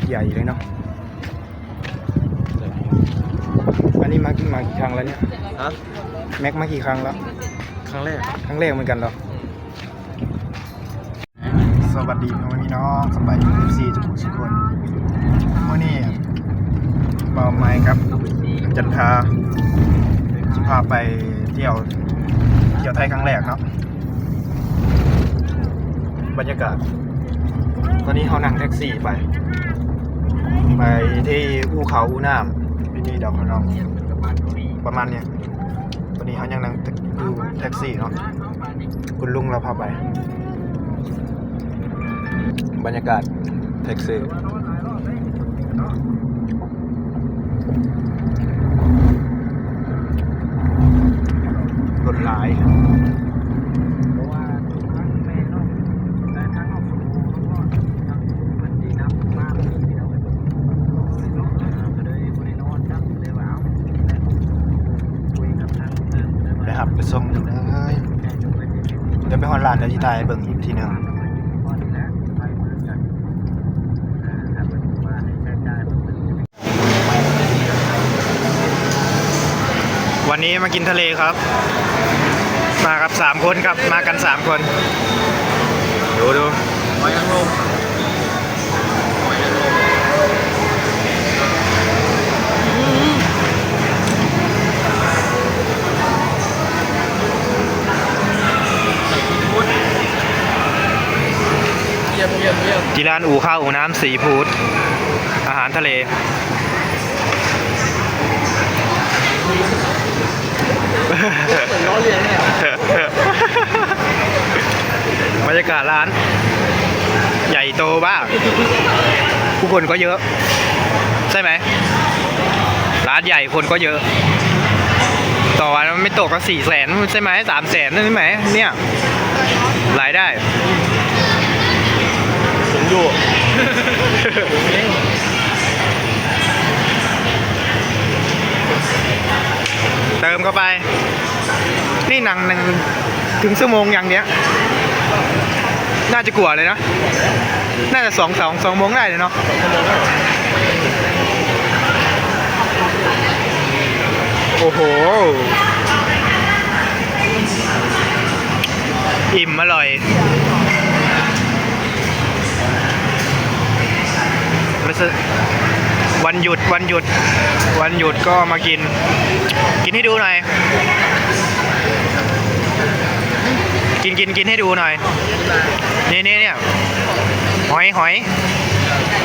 ตรใหญ่เลยเนาะอันนี้มากี่มากี่ครั้งแล้วเนี่ยฮะแม็กมากี่ครั้งแล้ว ครั้งแรก ครั้งแรกเหมือนกันเหรอสวัสดีพ่อแม่พี่น้องสบายดีซีทุกคนทุกคนวันนี้เบาไม้ครับ จันทาจะพาไปเที่ยวเที่ยวไทยครั้งแรกเนาะบรรยากาศ ตอนนี้เขานั่งแท็กซี่ไป ไปที่อู่เขาอู่น้ำที่นี่ดอกน้องประมาณเนี้ยวันนี้เขายังนั่งดูแท็กซี่เนาะคุณลุงเราพาไป บรรยากาศแท็กซี่รถหลาย เพราะว่าทั้งแม่น้องและทั้งน้องสมุทรทั้งทั้งมันดีน้ำมากที่เราไปก็เลยบริโนอนครับเลยว่าเอาคุยกับทางเดิมเลยว่า ได้ครับไปส่งอยู่เลยเดี๋ยวไป ฮอนลายวที่ไทยเบิ่งอีกทีหนึงพอดีแล้วไปเมืองกันถ้าเป็นว่าให้ใช้จ่ายมันเป็นวันนี้มากินทะเลครับ มากับสามคนครับ มากันสามคน ดูดูหอยนางรมหอยนางรมเยี่ยมเยี่ยมเยี่ยม ที่ร้านอู่ข้าวอู่น้ำสีฟูดอาหารทะเล เหมือนล้อเลียนเนี่ยบรรยากาศร้าน ใหญ่โตบ้ากผู้คนก็เยอะ ใช่ไหม ร้านใหญ่คนก็เยอะ ต่อวันมันไม่ตกก็สี่แสนใช่ไหมสามแสนใช่ไหมเนี่ย รายได้ อยู่ เติมเข้าไป นี่หนังหนึ่งถึงชั่วโมงอย่างเนี้ย น่าจะกลัวเลยนะ น่าจะสองสองสองโมงได้เลยเนาะโอ้โหอิ่มอร่อย ไม่ใช่ วันหยุดวันหยุด วันหยุดก็มากิน กินให้ดูหน่อย กินกินกินให้ดูหน่อย นี่นี่เนี่ยหอยหอย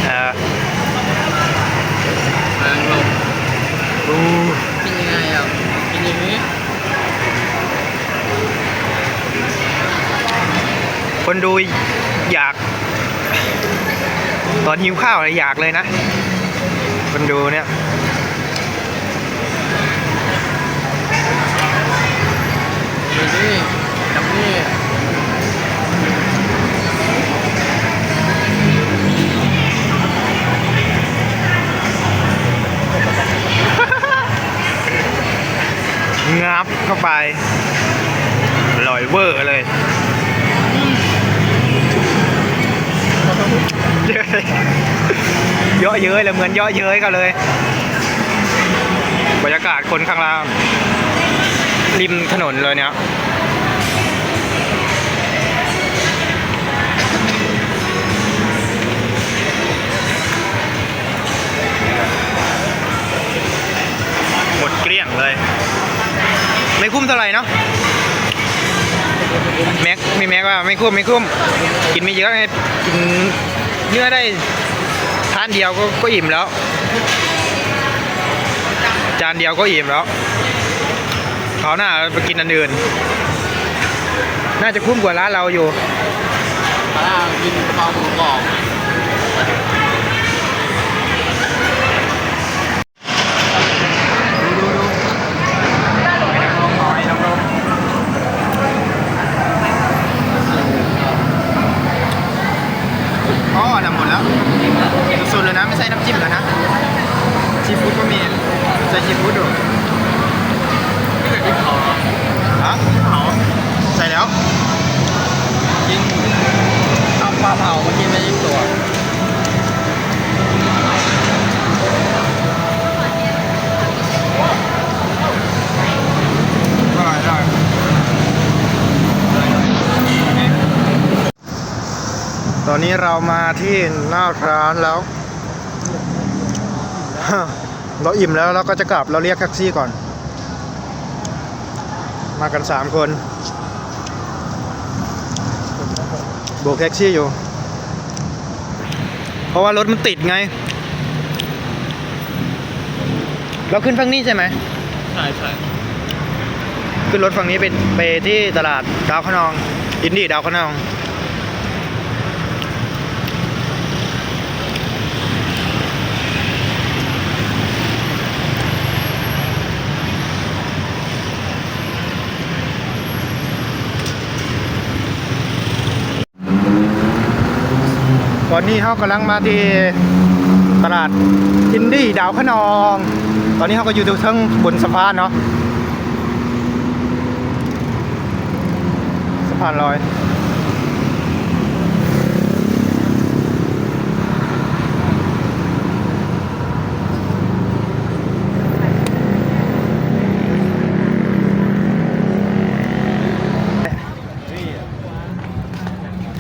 เออหางลมอู้กินยังไงอะกินอย่างนี้คนดูอยาก ตอนหิวข้าวเลยอยากเลยนะคนดูเนี่ยนี่นี่กับนี่งับเข้าไปอร่อยเวอร์เลย เย้ยเยอะเย้ยเลยเหมือนเยอะเย้ยกันเลย บรรยากาศคนข้างล่าง ริมถนนเลยเนี่ยหมดเกลี้ยงเลย ไม่คุ้มเท่าไหร่เนาะ แม็กมีแม็กว่าไม่คุ้มไม่คุ้มกินไม่เยอะไงกินเนื้อได้ทานเดียวก็ก็อิ่มแล้ว จานเดียวก็อิ่มแล้วเขาหน้าไปกินอันอื่น น่าจะคุ้มกว่าร้านเราอยู่ร้ากินกะเพราหมูกรอบ อนนี้เรามาที่หน้าร้านแล้ว เราอิ่มแล้วเราก็จะกลับเราเรียกแท็กซี่ก่อน มากันสามคนโบกแท็กซี่อยู่ เพราะว่ารถมันติดไง เราขึ้นฝั่งนี้ใช่ไหมใช่ใช่ขึ้นรถฝั่งนี้ไปไปที่ตลาดดาวขนอง อินดี้ดาวขนอง นี้เขากำลังมาที่ตลาดอินดี้ดาวขนอง ตอนนี้เขาก็อยู่ตรงทิงบนสะพานเนาะสะพานลอย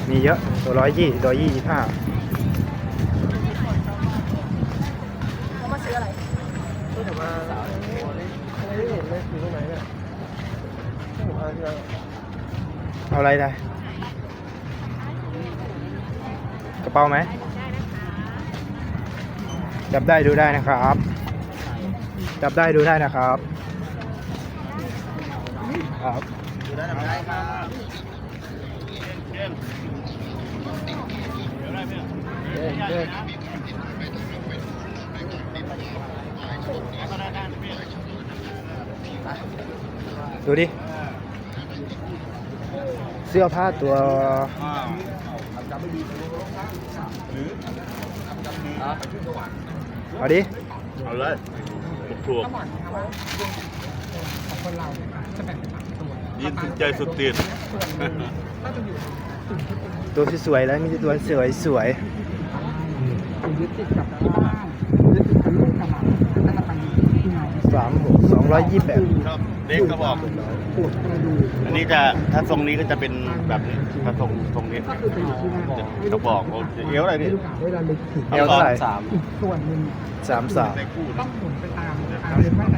มีเยอะตัวร้อยยี่ตัวยี่ยี่ห้า เขามาซื้ออะไรเอาอะไรได้กระเป๋าไหมจับได้ดูได้นะครับ จับได้ดูได้นะครับครับได้ครับดูดิเสื้อผ้าตัวเอาดิ เอาเลยถูกยินสุดใจสุดตีนตัวสวยๆแล้วมีแต่ตัวสวยสวยยึดติดกับที่บ้านยึดติดกับลูกกับหลานแล้วก็ไปที่ไหน สามหกสองร้อยยี่สิบแปดครับเด็กก็บอกปวดกระดูกอันนี้จะถ้าทรงนี้ก็จะเป็นแบบนี้ถ้าทรงทรงนี้ก็คือไปอยู่ที่นั่นจะบอกว่าเอวอะไรนี่ให้ลูกหลานได้ระลึกถึงเอวเท่าไหร่สามอีกส่วนหนึ่งสามสามใส่คู่ต้อนะงหมุนไปตามตามเรียนว่าใน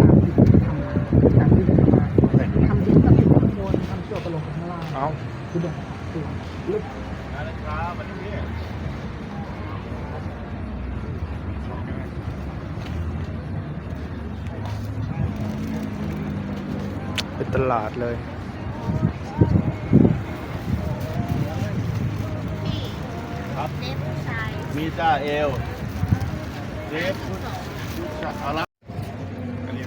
ตามที่ทำมาตามที่ทำมาทำดีก็ติดข้างบนทำชั่วก็ลงข้างล่าง เอา คือแบบตัวลึก ครับวันนี้ เป็นตลาดเลย มี จ้าเอลเดฟเอาละอันนี้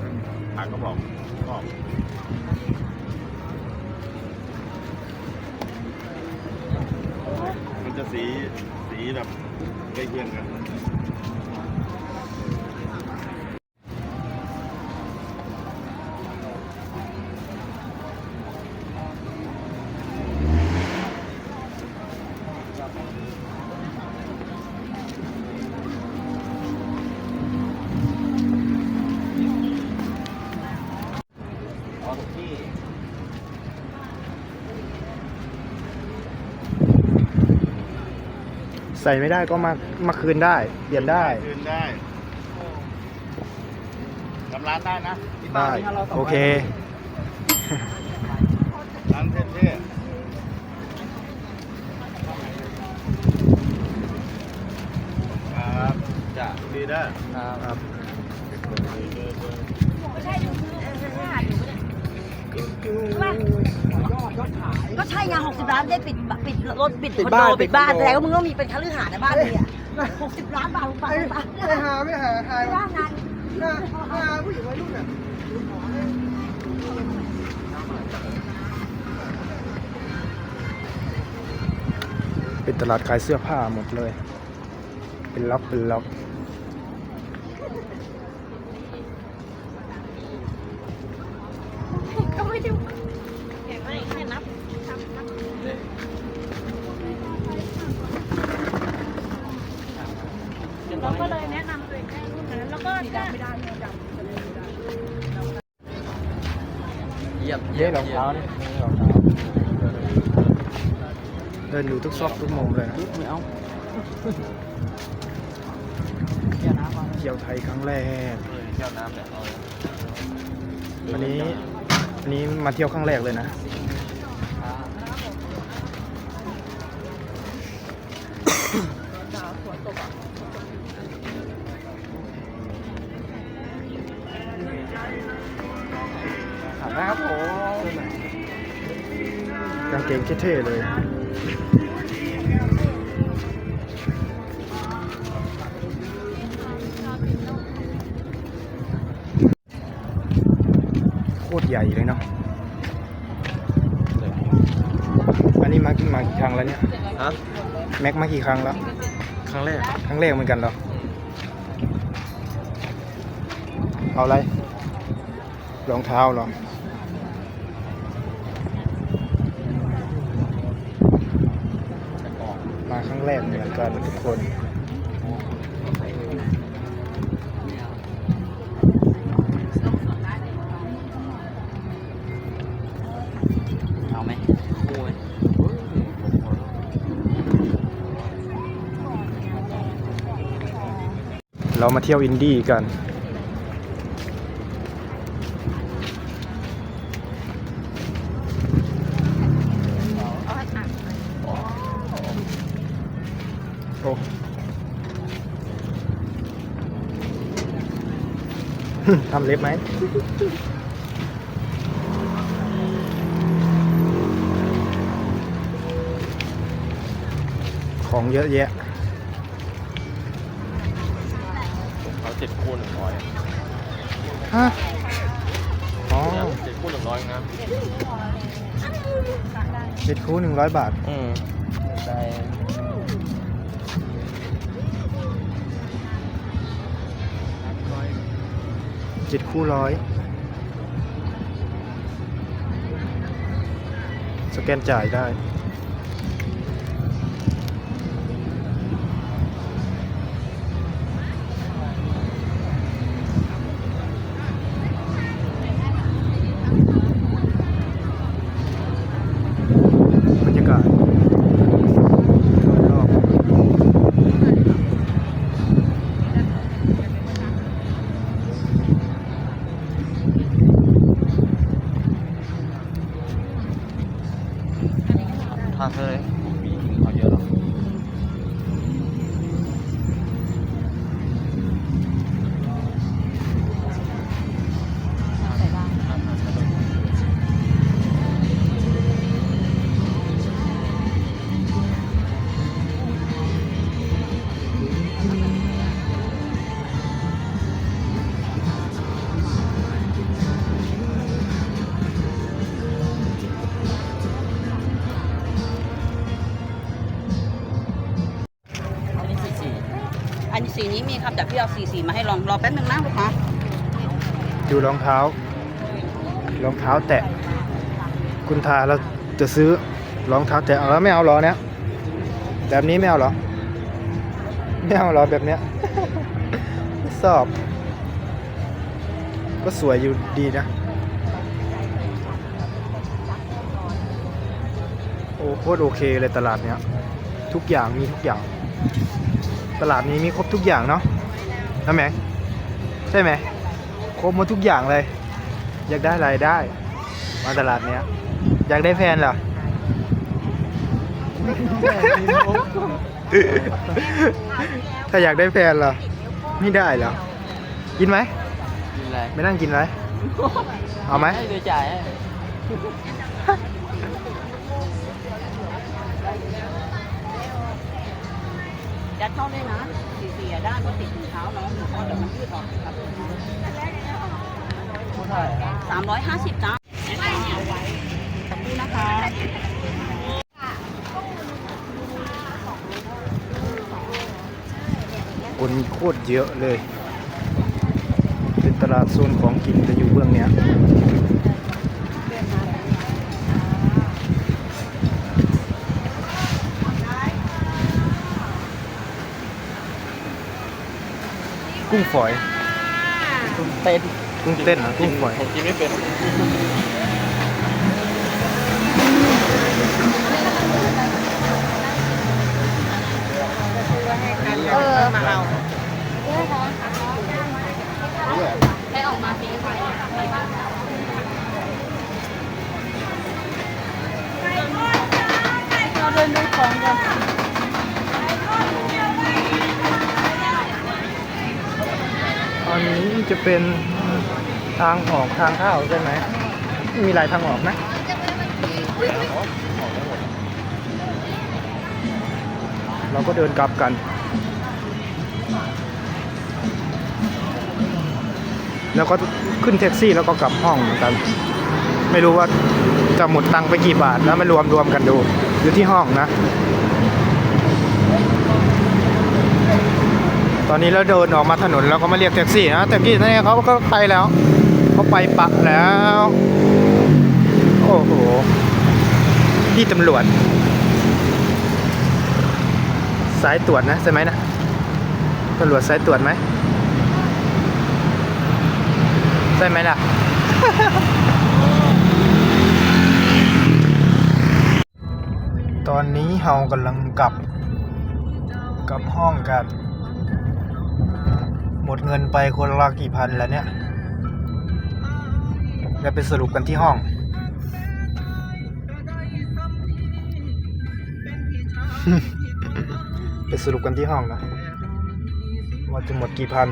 หากก็บอกชอบมันจะสีสีแบบใกล้เคียงกัน ใส่ไม่ได้ก็มามาคืนได้ เปลี่ยนได้ คืนได้จำร้านได้นะได้โอเค ร้านเท่ๆครับจะดีได้ครับ ก็ใช่ไงหกสิบล้านได้ปิดปิดรถปิดปิดคอนบ้านโดปิปิดดบ้านคอนโดแสดงว่ามึงต้องมีเป็นคฤหาสน์ในบ้านเลยอะหกสิบล้านบาทบาทบาทไม่หาไม่หาหาไม่ว่างงานหาผู้หญิงวัยรุ่นเนี่ยเป็นตลาดขายเสื้อผ้าหมดเลย เป็นล็อกเป็นล็อก ก็ไม่ได้ไม่แค่นับนับเราก็เลยแนะนำตัวเองให้รุ่นนั้นแล้วก็ถ้าไม่ได้ไม่ได้เย็บรองเท้านี่รองเท้าเดินดูทุกซอกทุกมุมเลยนะไม่เอาเที่ยวไทยครั้งแรกเที่ยวน้ำเนี่ยวันนี้ วันนี้มาเที่ยวครั้งแรกเลยนะครับผมกางเกงเท่ๆเลย แล้วเนี่ยฮะแม็กมากี่ครั้งแล้ว ครั้งแรกครั้งแรกเหมือนกันเหรอ เอาอะไร รองเท้าเหรอ มาครั้งแรกเหมือนกันทุกคน เรามาเที่ยวอินดี้กัน โอ้ทำเล็บไหมของเยอะแยะ ฮะอ๋อเจ็ดคู่หนึ่งร้อยนะเจ็ดคู่หนึ่งร้อยบาท อืมได้เจ็ดคู่ร้อยสแกนจ่ายได้ ครับแต่พี่เอาสีสีมาให้ลองรอแป๊บนึงนะลูกค้าดูรองเท้ารองเท้าแตะ คุณทาเราจะซื้อรองเท้าแตะเอาแล้วไม่เอาหรอเนี่ยแบบนี้ไม่เอาหรอไม่เอาหรอแบบเนี้ยไม่ชอบ ก็สวยอยู่ดีนะโอ้โคตรโอเคเลยตลาดเนี้ยทุกอย่างมีทุกอย่าง ตลาดนี้มีครบทุกอย่างเนาะนะแม็กใช่ไหมครบหมดทุกอย่างเลย อยากได้อะไรได้ มาตลาดเนี้ย อยากได้แฟนเหรอถ้าอยากได้แฟนเหรอไม่ได้เหรอกินไหมกินอะไรไม่นั่งกินไหมเอาไหมให้เดือจ่ายให้ ยัดเข้าเลยนะสีสีอะด้านก็ติดถุงเท้าน้องหนูก็เดี๋ยวมันยืดออกครับคู่เท่าไหร่ครับสามร้อยห้าสิบจ้าเอาไว้ขอบคุณนะคะคนโคตรเยอะเลย เป็นตลาดโซนของกินจะอยู่เบื้องเนี้ย กุ้งฝอย ตุ้มเต้นกุ้งเต้นเหรอกุ้งฝอย ผมกินไม่เป็นเออราเดินดูของกัน อันนี้จะเป็นทางออกทางเข้าใช่ไหม มีหลายทางออกนะเราก็เดินกลับกัน แล้วก็ขึ้นแท็กซี่แล้วก็กลับห้องเหมือนกัน ไม่รู้ว่าจะหมดตังค์ไปกี่บาทแล้วมารวมรวมกันดู อยู่ที่ห้องนะ อนนี้เราเดินออกมาถนนแล้วก็มาเรียกแท็กซี่นะแท็กซี่นี่เขาก็ไปแล้วเขาไปปักแล้ว โอ้โหพี่ตำรวจ สายตรวจนะใช่ไหมนะตำรวจสายตรวจไหมใช่ไหมล่ะตอนนี้เฮากำลังกลับ กลับห้องกัน หมดเงินไปคนละกี่พันแล้วเนี่ยแล้วไปสรุปกันที่ห้อง ไปสรุปกันที่ห้องนะว่าจะหมดกี่พัน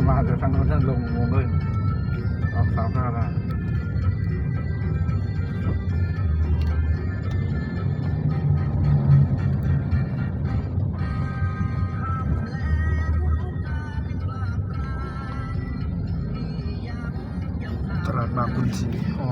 ถ้ามาจากทางโน้นท่านลงวงเลยออกสามห้าละตลาดบางคุณศรีอ๋อ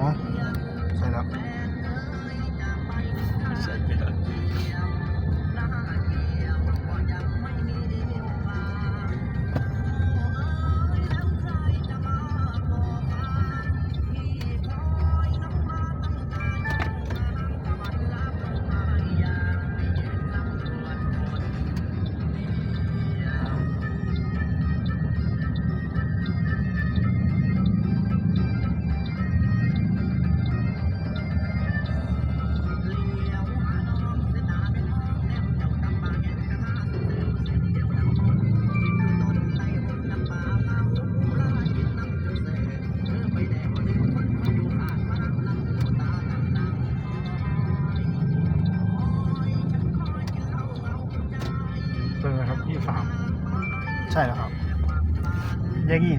แยกยี่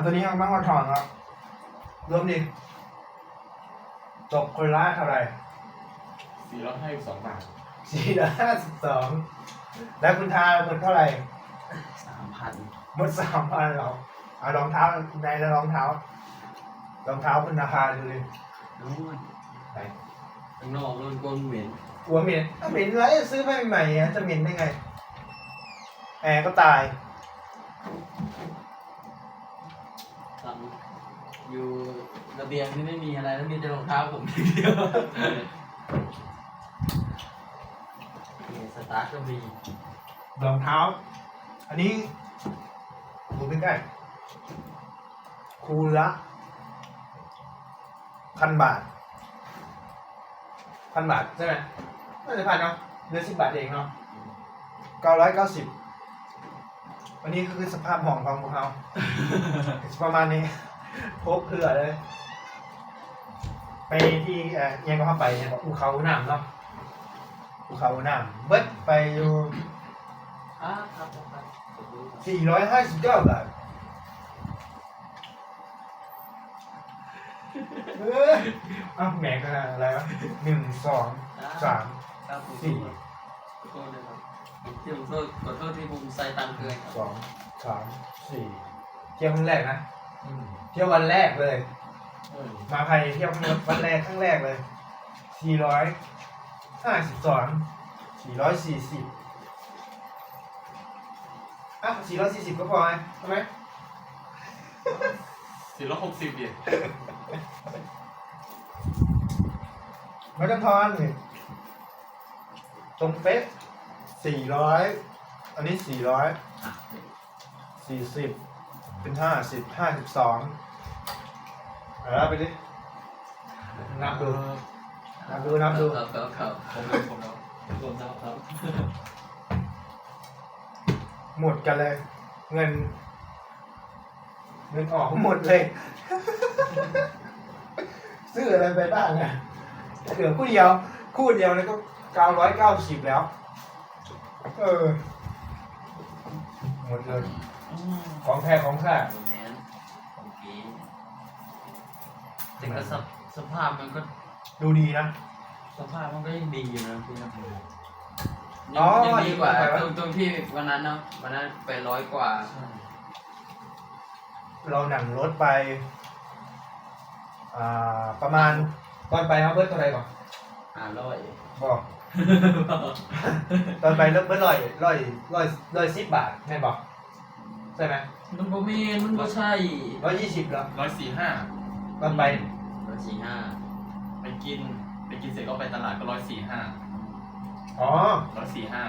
เอาตัวนี้เอามาหอถอนครับรวมดิตกคนละเท่าไหร่สี่ร้อยห้าสองบาทสี่ร้อยห้าสิบสองแล้วคุณทาหมดเท่าไหร่สามพันหมดสามพันเหรอเอารองเท้าในแล้วรองเท้ารองเท้าคุณราคาดูดินู้นไหนข้างนอกนู้นก้นเหม็นกลัวเหม็นถ้าเหม็นไรซื้อมาใหม่ๆอะจะเหม็นได้ไงแอร์ก็ตาย อยู่ระเบียงนี่ไม่มีอะไรแล้วมีแต่รองเท้าผมทีเดียวนี่สตาร์ทก็มีรองเท้า อันนี้ดูใกล้ๆคูละพันบาทพันบาทใช่ไหมน่าจะพันเนาะเดือนสิบบาทเองเนาะเก้าร้อยเก้าสิบวันนี้ก็คือสภาพห้องของพวกเราประมาณนี้ พบเผื่อเลย ไปที่เอ่อยังก็เข้าไปเนี่ยภูเขาหนามเนาะภูเขาหนามเบิดไปอยู่อ่าครับครับครับผมรู้ครับสี่ร้อยห้าสิบเก้าบาทเอ้ยอ้าวแหมขนาดอะไรวะหนึ่งสองสามครับผมสี่ขอโทษนะครับที่ผมโทษขอโทษที่ผมใส่ตังค์เกินครับสองสามสี่เที่ยวครั้งแรกนะอืม เที่ยววันแรกเลยเออมาไทยเที่ยววันแรกครั้งแรกเลย สี่ร้อยห้าสิบสองสี่ร้อยสี่สิบอะสี่ร้อยสี่สิบก็พอไหมทำไมสี่ร้อยหกสิบเดียไม่ต้องทอนนี่ตรงเป๊ะสี่ร้อยอันนี้สี่ร้อยสี่สิบ เป็นห้าสิบห้าสิบสองเอาไปดินับดูนับดูนับดูครับครับครับผมผมแล้วรวมแล้วครับ หมดกันเลย เงิน เงินออกหมดเลย ซื้ออะไรไปบ้างอะเหลือคู่เดียว คู่เดียวเลยก็เก้าร้อยเก้าสิบแล้ว เออ หมดเลย ของแท้ของแท้โรแมนของกีแต่ก็สภสภาพมันก็ดูดีนะ สภาพมันก็ยังดีอยู่นะพี่นะอ๋อยังดีกว่าดีกว่า ตรงตรงที่วันนั้นเนาะวันนั้นไปร้อยกว่า เราหนังรถไป อ่า ประมาณตอนไปเขาเบิร์ดเท่าไหรก่อนห้าร้อยบอกตอนไปเริ่มเบิร์ดร้อยร้อยร้อยร้อยสิบบาทแม่นบอก ใช่ไหมมันบ่แม่นมันบ่ใช่ร้อยยี่สิบแล้วร้อยสี่ห้าตอนไปร้อยสี่ห้าไปกิน ไปกินเสร็จก็ไปตลาดก็ร้อยสี่ห้าอ๋อร้อยสี่ห้า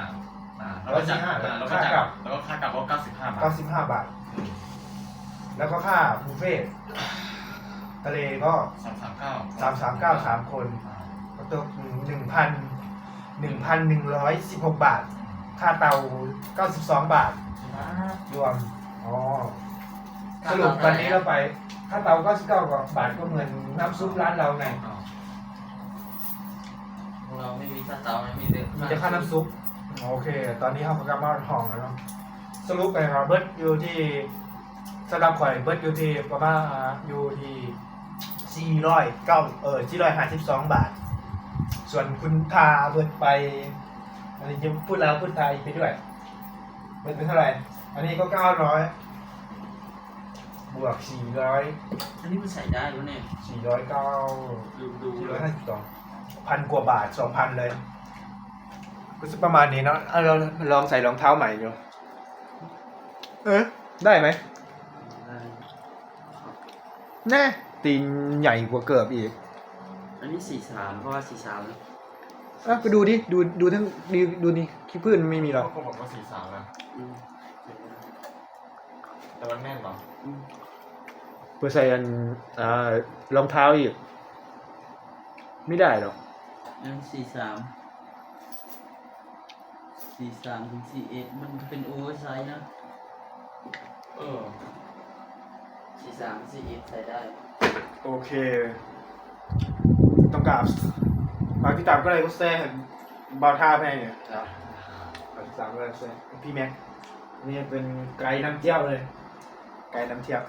อ่าแล้วก็จาก145อ่าแล้วก็จากค่ากลับแล้วก็ค่ากลับก็เก้าสิบห้าบาทเก้าสิบห้าบาท แล้วก็ค่าบุฟเฟ่ต์ทะเลก็สามสามเก้าสามสามเก้าสามคนก็ตกหนึ่งพันหนึ่งพันหนึ่งร้อยสิบหกบาท ค่าเตาเก้าสิบสองบาทรวม อ๋อสรุปวันนี้เราไปค่าเตาเก้าสิบเก้าบาทก็เหมือนน้ำซุปร้านเราไงอ้าวพวกเราไม่มีค่าเตานะมีแต่มีแต่ค่าน้ำซุปโอเค ตอนนี้เขาก็กลับมาทองแล้วเนาะสรุปไปครับเบิร์ดอยู่ที่สำหรับข่อยเบิร์ดอยู่ที่ประมาณอยู่ที่สี่ร้อยเก้าเออสี่ร้อยห้าสิบสองบาท ส่วนคุณทาเบิร์ดไปอันนี้จะพูดแล้วพูดไทยไปด้วยเบิร์ดเป็นเท่าไหร่ อันนี้ก็เก้าร้อยบวกสี่ร้อยอันนี้มันใส่ได้ปะเนี่ยสี่ร้อยเก้าดูดูสี่ร้อยห้าสิบสองพันกว่าบาทสองพันเลย ก็จะประมาณนี้เนาะเอาเราลองใส่รองเท้าใหม่ดูเออได้ไหมแน่ตีนใหญ่กว่าเกือบอีก อันนี้สี่สามเพราะว่าสี่สามนะอะไปดูดิ ดูดูทั้งดูดูดิขี้พื้นไม่มีหรอกเขาบอกว่าสี่สามนะ อืม แต่มันแน่นเหรออืมเพื่อใส่อันอ่ารองเท้าอีก ไม่ได้หรอกอันนี้สี่สามสี่สามถึงสี่เอ็ดมันเป็นโอเวอร์ไซส์นะเออสี่สามสี่เอ็ดใส่ได้ โอเค ต้องกราบฝากติดตามก็เลยก็แซ่บาวท่าแม่เนี่ยครับฝากติดตามก็เลยแซ่พี่แม็กนี่เป็นไกด์นำเที่ยวเลย ไกด์นำเที่ยว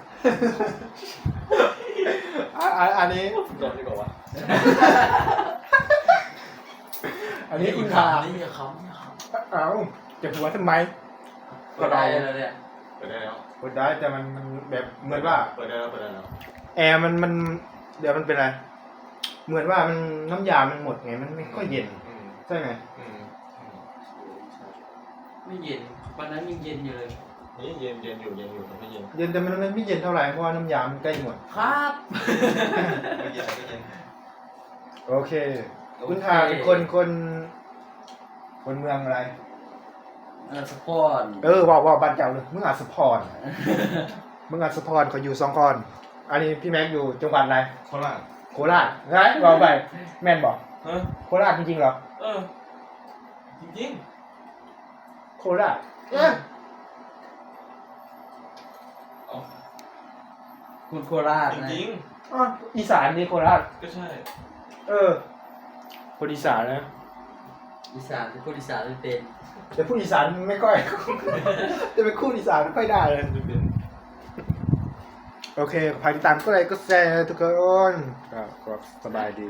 อะอะอันนี้ โดนดีกว่าวะอันนี้คุณทานี่อย่าเขาอย่าเขาเอ้าจะหัวทำไมก็ได้แล้วเนี่ยเปิดได้แล้วกดได้แต่มันมันแบบเหมือนว่า เปิดได้แล้ว เปิดได้แล้ว แอร์มันมันเดี๋ยวมันเป็นอะไร เหมือนว่ามันน้ำยามันหมดไง มันไม่ค่อยเย็นอืมใช่ไหมอืมอืมไม่เย็นวันนั้นยังเย็นอยู่เลย นี่เย็นเย็นอยู่เย็นอยู่แต่ไม่เย็นเย็นแต่มันมันไม่เย็นเท่าไหร่เพราะว่าน้ำยามันใกล้หมด ครับเย็นก็เย็นโอเค คุณทาเป็นคนคน คนเมืองอะไร เออสปอร์ตเออว่าว่าบ้านเจ้าเลยมึงอาจสปอร์ตมึงอาจสปอร์ตเขาอยู่สองคนอันนี้พี่แม็กอยู่จังหวัดอะไร โคราชโคราชไงบอกไปแม่นบอกเออโคราชจริงๆเหรอ เออ จริงโคราชเออ คุณโคราชจนะริงอ้าวอีสานนี่โคราช ๆก็ใช่ เออ คนอีสานนะอีสานเป็นคนอีสานไม่เป็นแต่พูดอีสานไม่ค่อย จะไปพูดอีสานไม่ค่อยได้เลยไม่เป็นโอเคพายติดตามก็เลยก็แชร์ทุกคนก็ก็สบายดี